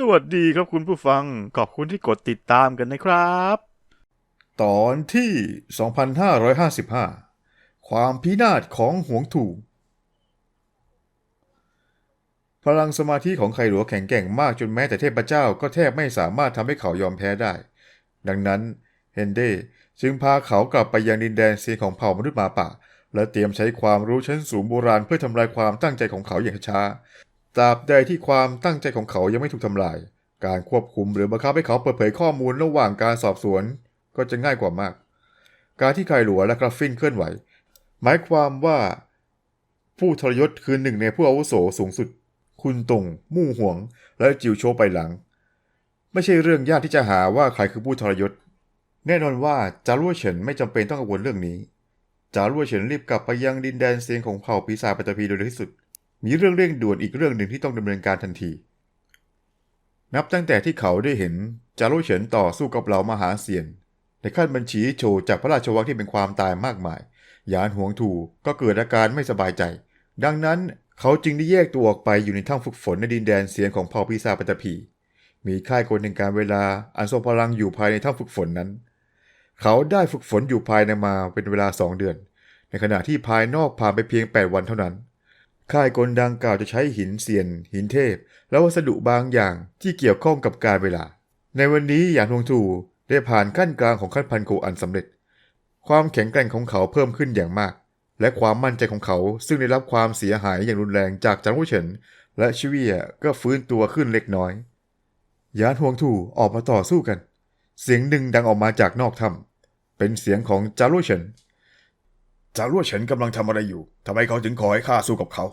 สวัสดีครับคุณผู้ฟัง ขอบคุณที่กดติดตามกันนะครับ ตอนที่ 2555 ความพินาศของหวงถูพลังสมาธิของไคหลัวแข็งแกร่งมากจนแม้แต่เทพเจ้าก็แทบไม่สามารถทำให้เขายอมแพ้ได้ ดังนั้นเฮนเดจึงพาเขากลับไปยังดินแดนเซียนของเผ่ามนุษย์หมาป่า และเตรียมใช้ความรู้ชั้นสูงโบราณเพื่อทำลายความตั้งใจของเขาอย่างช้า ตราบใดที่ความตั้งใจของเขายังไม่ถูกทำลาย การควบคุมหรือบังคับให้เขาเปิดเผยข้อมูลระหว่างการสอบสวน ก็จะง่ายกว่ามาก การที่ไคหลัวและกราฟฟินเคลื่อนไหว หมายความว่าผู้ทรยศคือหนึ่งในผู้อาวุโสสูงสุด คุณตงมู่หวง และจิวโชไปหลัง ไม่ใช่เรื่องยากที่จะหาว่าใครคือผู้ทรยศ แน่นอนว่าจารั่วเฉินไม่จำเป็นต้องกังวลเรื่องนี้จารั่วเฉินรีบกลับไปยังดินแดนเซียงของเผ่าปีศาจปัตตภีโดยเร็วที่สุด มีเรื่องเร่งด่วนอีกเรื่องหนึ่งที่ต้องดำเนินการทันที นับตั้งแต่ที่เขาได้เห็นจารุเฉินต่อสู้กับเหล่ามหาเซียน ในขั้นบัญชีโชว์จากพระราชวังที่เป็นความตายมากมาย ยานหวงถูก็เกิดอาการไม่สบายใจ ดังนั้นเขาจึงได้แยกตัวออกไปอยู่ในถ้ำฝึกฝนในดินแดนเซียนของเผ่าปีศาจปัตตภีมีค่ายกลแห่งการเวลาอันทรงพลังอยู่ภายในถ้ำฝึกฝนนั้น เขาได้ฝึกฝนอยู่ภายในมาเป็นเวลาสองเดือน ในขณะที่ภายนอกผ่านไปเพียง 8 วันเท่านั้น ค่ายกลดังกล่าวจะใช้หินเซียน หินเทพ และวัสดุบางอย่างที่เกี่ยวข้องกับการเวลา ในวันนี้หยานฮวงทูได้ผ่านขั้นกลางของขั้นพันโกอันสำเร็จ ความแข็งแกร่งของเขาเพิ่มขึ้นอย่างมาก และความมั่นใจของเขาซึ่งได้รับความเสียหายอย่างรุนแรงจากจางหูเฉิน และชิเวียก็ฟื้นตัวขึ้นเล็กน้อย ยานฮวงทูออกมาต่อสู้กัน เสียงหนึ่งดังออกมาจากนอกถ้ำเป็นเสียงของจารุเฉิน จารั่วเฉินกำลังทำอะไรอยู่ทำไมเขาถึงขอให้ข้าสู้กับเขา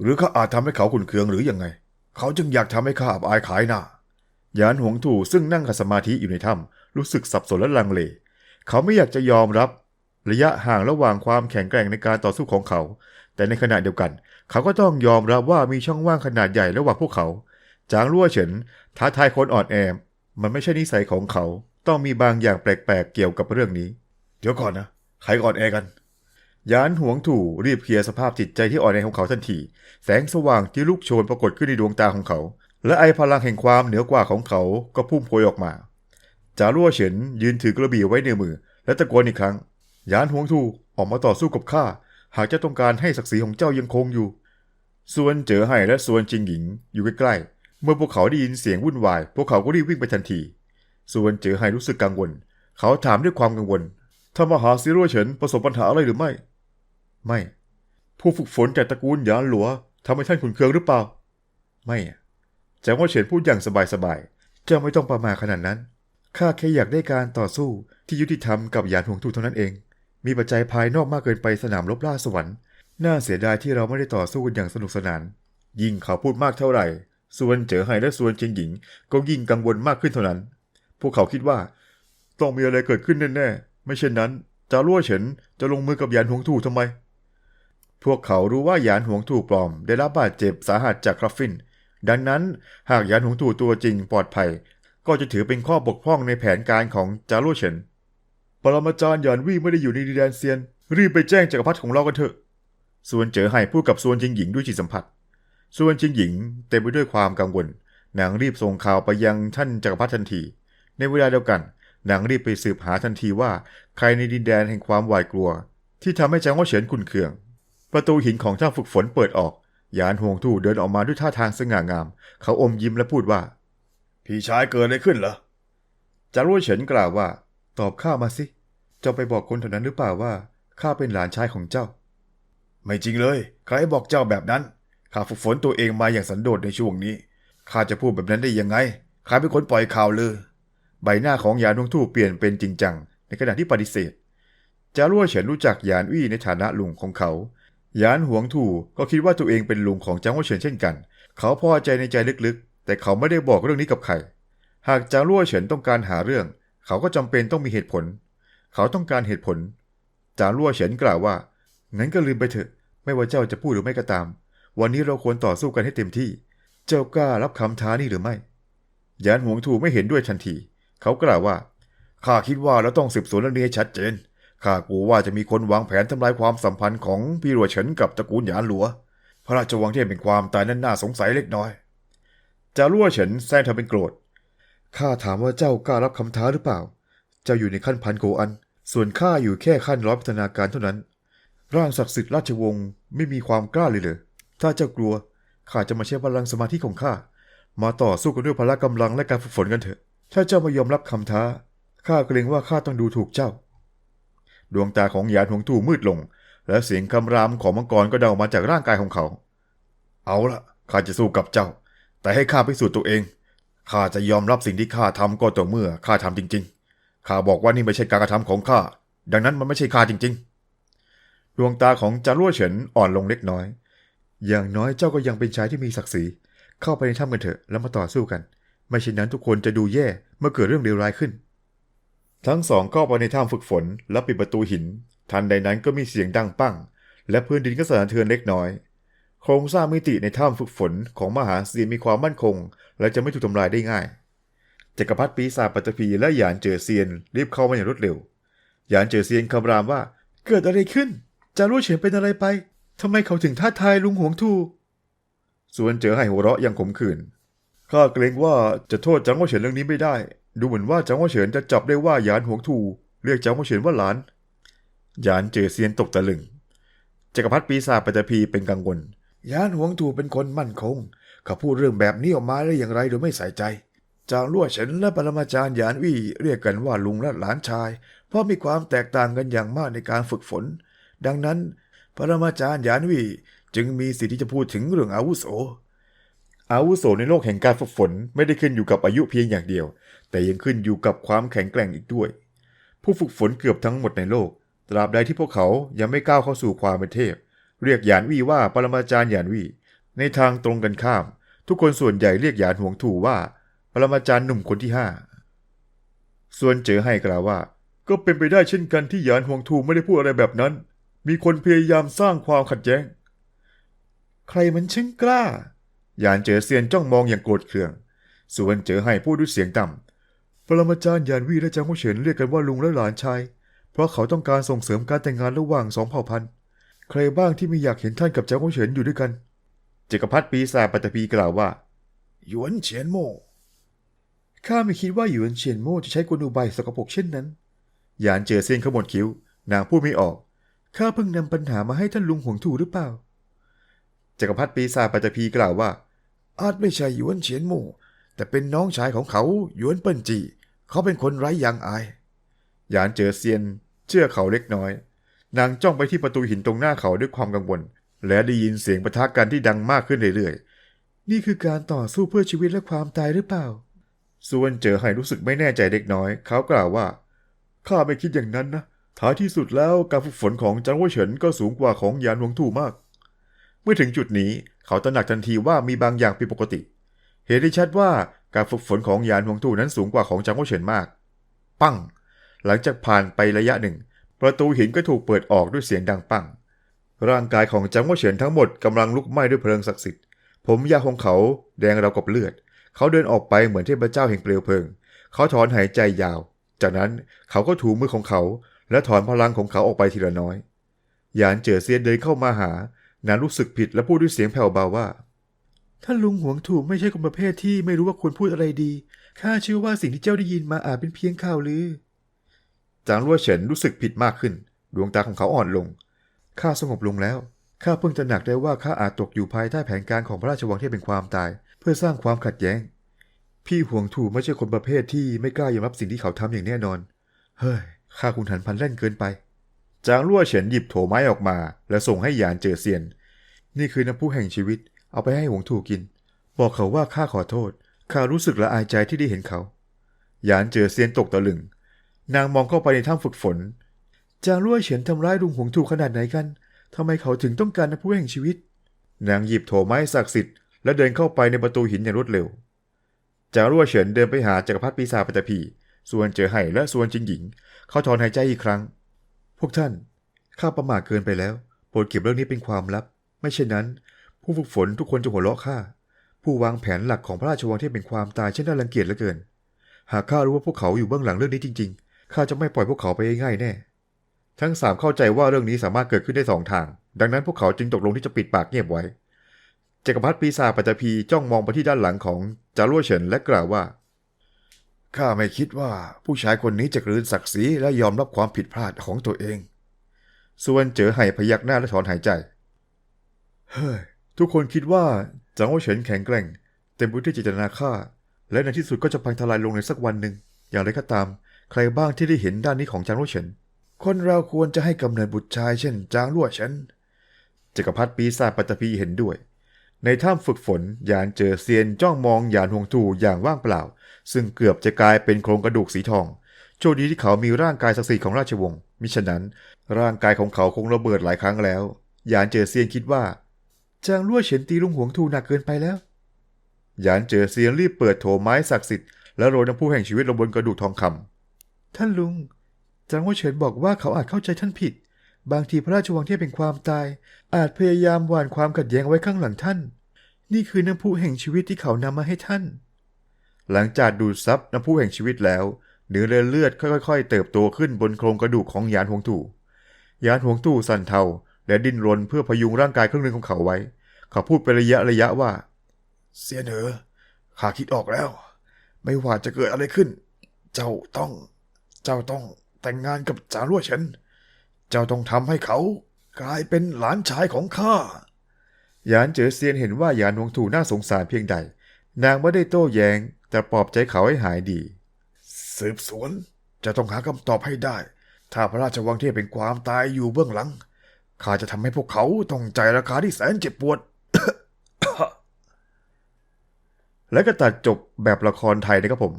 หรือเขาอาจทำให้เขาขุนเคืองหรือยังไง เขาจึงอยากทำให้ข้าอับอายขายหน้ายานหวงถูซึ่งนั่งขัดสมาธิอยู่ในถ้ำรู้สึกสับสนและลังเล เขาไม่อยากจะยอมรับ ระยะห่างระหว่างความแข็งแกร่งในการต่อสู้ของเขา แต่ในขณะเดียวกัน เขาก็ต้องยอมรับว่ามีช่องว่างขนาดใหญ่ระหว่างพวกเขา จางรั่วเฉินท้าทายคนอ่อนแอมันไม่ใช่นิสัยของเขา ต้องมีบางอย่างแปลกๆเกี่ยวกับเรื่องนี้ เดี๋ยวก่อนนะใครอ่อนแอกัน ยานหวงถูรีบเคลียร์สภาพจิตใจที่อ่อนแอของเขาทันที แสงสว่างที่ลุกโชนปรากฏขึ้นในดวงตาของเขา และไอพลังแห่งความเหนือกว่าของเขาก็พุ่งโพยออกมาจารั่วเฉินยืนถือกระบี่ไว้ในมือ และตะโกนอีกครั้ง ยานหวงถูออกมาต่อสู้กับข้าหากเจ้าต้องการให้ศักดิ์ศรีของเจ้ายังคงอยู่ ส่วนเจ๋อไห่และส่วนจิงหญิงอยู่ใกล้ๆ เมื่อพวกเขาได้ยินเสียงวุ่นวาย พวกเขาก็รีบวิ่งไปทันที ส่วนเจ๋อไห่รู้สึกกังวล เขาถามด้วยความกังวลท่านมหาซีร่วเฉินประสบปัญหาอะไรหรือไม่ ไม่ ผู้ฝึกฝนจากตระกูลหยานหลัวทำให้ท่านขุนเคืองหรือเปล่า ไม่จางว่าเฉินพูดอย่างสบายๆ เจ้าไม่ต้องประมาทขนาดนั้น ข้าแค่อยากได้การต่อสู้ที่ยุติธรรมกับหยานหวงทูเท่านั้นเอง มีปัจจัยภายนอกมากเกินไปสนามรบล่าสวรรค์ น่าเสียดายที่เราไม่ได้ต่อสู้กันอย่างสนุกสนาน ยิ่งเขาพูดมากเท่าไหร่ ส่วนเจ๋อไห่และส่วนเจียงหญิง ก็ยิ่งกังวลมากขึ้นเท่านั้น พวกเขาคิดว่า ต้องมีอะไรเกิดขึ้นแน่ๆ ไม่เช่นนั้น จารั่วเฉินจะลงมือกับหยานหวงทูทำไม พวกเขารู้ว่าหยานหวงถูปลอม ได้รับบาดเจ็บสาหัสจากคราฟฟิน ดังนั้นหากหยานหวงถูตัวจริงปลอดภัย ก็จะถือเป็นข้อบกพร่องในแผนการของจารุเฉินปรมาจารย์หยานวี่ไม่ได้อยู่ในดินแดนเซียน รีบไปแจ้งจักรพรรดิของเรากันเถอะส่วนเจ๋อไห่พูดกับส่วนจิงหญิงด้วยจิตสัมผัสส่วนจิงหญิงเต็มไปด้วยความกังวลนางรีบส่งข่าวไปยังท่านจักรพรรดิทันที ในเวลาเดียวกันนางรีบไปสืบหาทันทีว่า ใครในดินแดนแห่งความหวาดกลัว ที่ทำให้จางว่าเฉินขุนเคือง ประตูหินของเจ้าฝึกฝนเปิดออกยานห่วงทู่เดินออกมาด้วยท่าทางสง่างาม เขาอมยิ้มและพูดว่า พี่ชายเกิดอะไรขึ้นเหรอจารวยเฉินกล่าวว่า ตอบข้ามาสิเจ้าไปบอกคนแถวนั้นหรือเปล่าว่าข้าเป็นหลานชายของเจ้า ไม่จริงเลย ใครบอกเจ้าแบบนั้นข้าฝึกฝนตัวเองมาอย่างสันโดษในช่วงนี้ข้าจะพูดแบบนั้นได้ยังไงข้าเป็นคนปล่อยข่าวเลยใบหน้าของยานห่วงทู่เปลี่ยนเป็นจริงจังในขณะที่ปฏิเสธจารั่วเฉินรู้จักยานวี่ในฐานะลุงของเขา ยานหวงถูก็คิดว่าตัวเองเป็นลุงของจางว่าเฉินเช่นกัน เขาพอใจในใจลึกๆ แต่เขาไม่ได้บอกเรื่องนี้กับใคร หากจางรั่วเฉินต้องการหาเรื่อง เขาก็จำเป็นต้องมีเหตุผล เขาต้องการเหตุผล จางรั่วเฉินกล่าวว่า งั้นก็ลืมไปเถอะ ไม่ว่าเจ้าจะพูดหรือไม่ก็ตาม วันนี้เราควรต่อสู้กันให้เต็มที่ เจ้ากล้ารับคำท้านี้หรือไม่ยานหวงถูไม่เห็นด้วยทันที เขากล่าวว่า ข้าคิดว่าเราต้องสืบสวนเรื่องนี้ให้ชัดเจน ข้ากลัวว่าจะมีคนวางแผนทำลายความสัมพันธ์ของพี่หลัวเฉินกับตระกูลหยานหลัว พระราชวังที่เป็นความตายนั้นน่าสงสัยเล็กน้อยจารั่วเฉินแซงทำเป็นโกรธข้าถามว่าเจ้ากล้ารับคำท้าหรือเปล่า เจ้าอยู่ในขั้นพันโกอัน ส่วนข้าอยู่แค่ขั้นร้อยพัฒนาการเท่านั้น ร่างศักดิ์สิทธิ์ราชวงศ์ไม่มีความกล้าเลยเหรอถ้าเจ้ากลัวข้าจะมาใช้พลังสมาธิของข้ามาต่อสู้กันด้วยพละกำลังและการฝึกฝนกันเถอะ ถ้าเจ้าไม่ยอมรับคำท้าข้าเกรงว่าข้าต้องดูถูกเจ้า ดวงตาของหยานหงตู่มืดลง และเสียงคำรามของมังกรก็เดามาจากร่างกายของเขา เอาละข้าจะสู้กับเจ้า แต่ให้ข้าพิสูจน์ตัวเองข้าจะยอมรับสิ่งที่ข้าทำก็ต่อเมื่อข้าทำจริง ๆ ข้าบอกว่านี่ไม่ใช่การกระทำของข้า ดังนั้นมันไม่ใช่ข้าจริง ๆ ดวงตาของจารั่วเฉินอ่อนลงเล็กน้อย อย่างน้อยเจ้าก็ยังเป็นชายที่มีศักดิ์ศรี เข้าไปในถ้ำกันเถอะแล้วมาต่อสู้กัน ไม่เช่นนั้นทุกคนจะดูแย่เมื่อเกิดเรื่องเลวร้ายขึ้น ทั้งสองเข้าไปในถ้ำฝึกฝนและปิดประตูหิน ทันใดนั้นก็มีเสียงดังปั้ง และพื้นดินก็สั่นสะเทือนเล็กน้อย โครงสร้างมิติในถ้ำฝึกฝนของมหาเซียมีความมั่นคง และจะไม่ถูกทำลายได้ง่ายจักรพรรดิปีศาจปัตตภีและหยานเจอเซียนรีบเข้ามาอย่างรวดเร็ว หยานเจอเซียนคำรามว่าเกิดอะไรขึ้น จารู้เฉียนเป็นอะไรไปทำไมเขาถึงท้าทายลุงหวงทูส่วนเจอให้หัวเราะอยังขมขื่นข้าเกรงว่าจะโทษจังหวะเฉินเรื่องนี้ไม่ได้ ดูเหมือนว่าจังหวเฉินจะจับได้ว่าหยานหวงทูเรียกจังหวเฉินว่าหลาน หยานเจอเซียนตกตะลึงจักรพรรดิปีศาจปัตตภีเป็นกังวลยานหวงถูเป็นคนมั่นคงเขาพูดเรื่องแบบนี้ออกมาได้อย่างไรโดยไม่ใส่ใจจางลั่วเฉินและปรมาจารย์หยานวี่เรียกกันว่าลุงและหลานชาย เพราะมีความแตกต่างกันอย่างมากในการฝึกฝน ดังนั้น ปรมาจารย์หยานวี่จึงมีสิทธิ์ที่จะพูดถึงเรื่องอาวุโสอาวุโสในโลกแห่งการฝึกฝนไม่ได้ขึ้นอยู่กับอายุเพียงอย่างเดียว แต่ยังขึ้นอยู่กับความแข็งแกร่งอีกด้วย ผู้ฝึกฝนเกือบทั้งหมดในโลก ตราบใดที่พวกเขายังไม่ก้าวเข้าสู่ความเป็นเทพ เรียกหยานวีว่าปรมาจารย์หยานวี ในทางตรงกันข้าม ทุกคนส่วนใหญ่เรียกหยานหวงถูว่า ปรมาจารย์หนุ่มคนที่ห้าส่วนเจอให้กล่าวว่า ก็เป็นไปได้เช่นกันที่หยานหวงถูไม่ได้พูดอะไรแบบนั้น มีคนพยายามสร้างความขัดแย้ง ใครมันช่างกล้าหยานเจอเซียนจ้องมองอย่างโกรธเคืองส่วนเจอให้พูดด้วยเสียงต่ำ ปรมาจารย์หยานวี่และจางหัวเฉินเรียกกันว่าลุงและหลานชาย เพราะเขาต้องการส่งเสริมการแต่งงานระหว่างสองเผ่าพันธุ์ ใครบ้างที่ไม่อยากเห็นท่านกับเจ้าของเฉินอยู่ด้วยกัน จักรพรรดิปีศาจปัตตภีกล่าวว่าหยวนเฉียนโม่ข้าไม่คิดว่าหยวนเฉียนโม่จะใช้กลอุบายสกปรกเช่นนั้น หยานเจอเซียนขมวดคิ้ว นางพูดไม่ออก ข้าเพิ่งนำปัญหามาให้ท่านลุงหวงถูหรือเปล่า จักรพรรดิปีศาจปัตตภีกล่าวว่า อาจไม่ใช่หยวนเฉียนโม่แต่เป็นน้องชายของเขาหยวนเปิ้นจี เขาเป็นคนไร้ยางอาย หยานเจอเซียน เชื่อเขาเล็กน้อย นางจ้องไปที่ประตูหินตรงหน้าเขาด้วยความกังวล และได้ยินเสียงปะทะกันที่ดังมากขึ้นเรื่อยๆ นี่คือการต่อสู้เพื่อชีวิตและความตายหรือเปล่า ส่วนเจอให้รู้สึกไม่แน่ใจเล็กน้อย เขากล่าวว่า ข้าไม่คิดอย่างนั้นนะ ท้ายที่สุดแล้วการฝึกฝนของจางหัวเฉินก็สูงกว่าของหยานหวงถู่มาก เมื่อถึงจุดนี้เขาตระหนักทันทีว่ามีบางอย่างผิดปกติ เห็นได้ชัดว่า การฝึกฝนของยานหวงถู่นั้นสูงกว่าของจางหัวเฉินมาก ปั้ง หลังจากผ่านไประยะหนึ่ง ประตูหินก็ถูกเปิดออกด้วยเสียงดังปั้ง ร่างกายของจังหวะเฉินทั้งหมดกำลังลุกไหม้ด้วยเพลิงศักดิ์สิทธิ์ ผมยาของเขาแดงราวกับเลือด เขาเดินออกไปเหมือนเทพเจ้าแห่งเปลวเพลิง เขาถอนหายใจยาว จากนั้นเขาก็ถูมือของเขา และถอนพลังของเขาออกไปทีละน้อย ยานเจอเซียนเดินเข้ามาหานางรู้สึกผิดและพูดด้วยเสียงแผ่วเบาว่า ท่านลุงหวงถูกไม่ใช่คนประเภทที่ไม่รู้ว่าควรพูดอะไรดีข้าเชื่อว่าสิ่งที่เจ้าได้ยินมาอาจเป็นเพียงข่าวลือ จางลั่วเฉินรู้สึกผิดมากขึ้น ดวงตาของเขาอ่อนลง ข้าสงบลงแล้ว ข้าเพิ่งตระหนักได้ว่าข้าอาจตกอยู่ภายใต้แผนการของพระราชวังที่เป็นความตาย เพื่อสร้างความขัดแย้ง พี่ห่วงถูไม่ใช่คนประเภทที่ไม่กล้ายอมรับสิ่งที่เขาทำอย่างแน่นอน เฮ้ย ข้าคุณหันพันเล่นเกินไป จางลั่วเฉินหยิบโถไม้ออกมา แล้วส่งให้หยานเจอเซียน นี่คือน้ำพุแห่งชีวิต เอาไปให้หวงถูกิน บอกเขาว่าข้าขอโทษ ข้ารู้สึกละอายใจที่ได้เห็นเขา หยานเจอเซียนตกตะลึง นางมองเข้าไปในถ้ำฝึกฝน จางลั่วเฉินทำร้ายลุงหวงถูขนาดไหนกัน ทำไมเขาถึงต้องการน้ำพุแห่งชีวิต นางหยิบโถไม้ศักดิ์สิทธิ์และเดินเข้าไปในประตูหินอย่างรวดเร็ว จางรั่วเฉินเดินไปหาจักรพรรดิปีศาจปัตภีส่วนเจอไห่และส่วนจิงหญิง เขาถอนหายใจอีกครั้ง พวกท่าน ข้าประมาทเกินไปแล้ว โปรดเก็บเรื่องนี้เป็นความลับ ไม่เช่นนั้น ผู้ฝึกฝนทุกคนจะหัวเราะข้า ผู้วางแผนหลักของพระราชวังที่เป็นความตายเช่นน่ารังเกียจเหลือเกิน หากข้ารู้ว่าพวกเขาอยู่เบื้องหลังเรื่องนี้จริง ๆ ข้าจะไม่ปล่อยพวกเขาไปง่ายๆแน่ ทั้งสามเข้าใจว่าเรื่องนี้สามารถเกิดขึ้นได้สองทาง ดังนั้นพวกเขาจึงตกลงที่จะปิดปากเงียบไว้ จักรพรรดิปีศาจปัตตภีจ้องมองไปที่ด้านหลังของจารุเฉินและกล่าวว่า ข้าไม่คิดว่าผู้ชายคนนี้จะกลืนศักดิ์ศรีและยอมรับความผิดพลาดของตัวเอง ส่วนเจอไห่พยักหน้าและถอนหายใจ เฮ้ย ทุกคนคิดว่าจางโอเฉินแข็งแกร่ง เต็มไปด้วยเจตนาฆ่า และในที่สุดก็จะพังทลายลงในสักวันหนึ่ง อย่างไรก็ตาม ใครบ้างที่ได้เห็นด้านนี้ของจางโอเฉิน คนเราควรจะให้กำเนิดบุตรชายเช่น จางลั่วเฉินจักรพรรดิปีศาจปัตตภีเห็นด้วย ในถ้ำฝึกฝนยานเจอเซียนจ้องมองยานหวงตู่อย่างว่างเปล่า ซึ่งเกือบจะกลายเป็นโครงกระดูกสีทองโชคดีที่เขามีร่างกายศักดิ์สิทธิ์ของราชวงศ์มิฉะนั้น ร่างกายของเขาคงระเบิดหลายครั้งแล้วยานเจอเซียนคิดว่า จางลั่วเฉินตีลุงหวงทูหนักเกินไปแล้วยานเจอเซียนรีบเปิดโถไม้ศักดิ์สิทธิ์และโรยน้ำพุแห่งชีวิตลงบนกระดูกทองคำท่านลุง จางว่าเฉินบอกว่าเขาอาจเข้าใจท่านผิด บางทีพระราชวังที่เป็นความตาย อาจพยายามหว่านความขัดแย้งไว้ข้างหลังท่าน นี่คือน้ำพุแห่งชีวิตที่เขานำมาให้ท่าน หลังจากดูดซับน้ำพุแห่งชีวิตแล้วเนื้อเลือดค่อยๆ เติบโตขึ้นบนโครงกระดูกของยานหวงตู่ยานหวงตู่สั่นเทา และดิ้นรนเพื่อพยุงร่างกายครึ่งหนึ่งของเขาไว้ เขาพูดเป็นระยะระยะว่า เสียเหนอข้าคิดออกแล้ว ไม่ว่าจะเกิดอะไรขึ้น เจ้าต้อง เจ้าต้องแต่งงานกับจางลั่วเฉินเจ้าต้องทำให้เขา กลายเป็นหลานชายของข้า หยานเจ๋อเซียนเห็นว่าหยานวงถูน่าสงสารเพียงใด นางไม่ได้โต้แยง้ง แต่ปลอบใจเขาให้หายดี สืบสวนจะต้องหาคำตอบให้ได้ ถ้าพระราชวังที่เป็นความตายอยู่เบื้องหลัง ข้าจะทำให้พวกเขาต้องใจราคาที่แสนเจ็บปวด และก็ตัดจบแบบละครไทยนะครับผม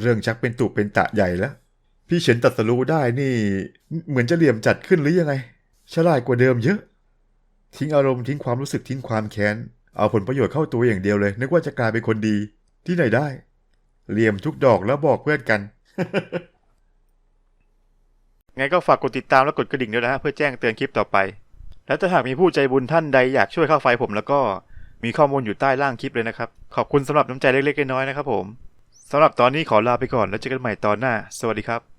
เรื่องชักเป็นตุเป็นตะใหญ่แล้ว พี่เฉินตัดสรู้ได้นี่ เหมือนจะเหลี่ยมจัดขึ้นหรือยังไง ฉลาดกว่าเดิมเยอะ ทิ้งอารมณ์ทิ้งความรู้สึกทิ้งความแค้น เอาผลประโยชน์เข้าตัวอย่างเดียวเลย นึกว่าจะกลายเป็นคนดีที่ไหนได้เหลี่ยมทุกดอกแล้วบอกเพื่อนกัน ไงก็ฝากกดติดตามและกดกระดิ่งด้วยนะเพื่อแจ้งเตือนคลิปต่อไป และถ้าหากมีผู้ใจบุญท่านใดอยากช่วยเข้าไฟผมแล้วก็มีข้อมูลอยู่ใต้ล่างคลิปเลยนะครับ ขอบคุณสำหรับน้ำใจเล็กๆน้อยๆนะครับผมสำหรับตอนนี้ขอลาไปก่อนแล้วเจอกันใหม่ตอนหน้า สวัสดีครับ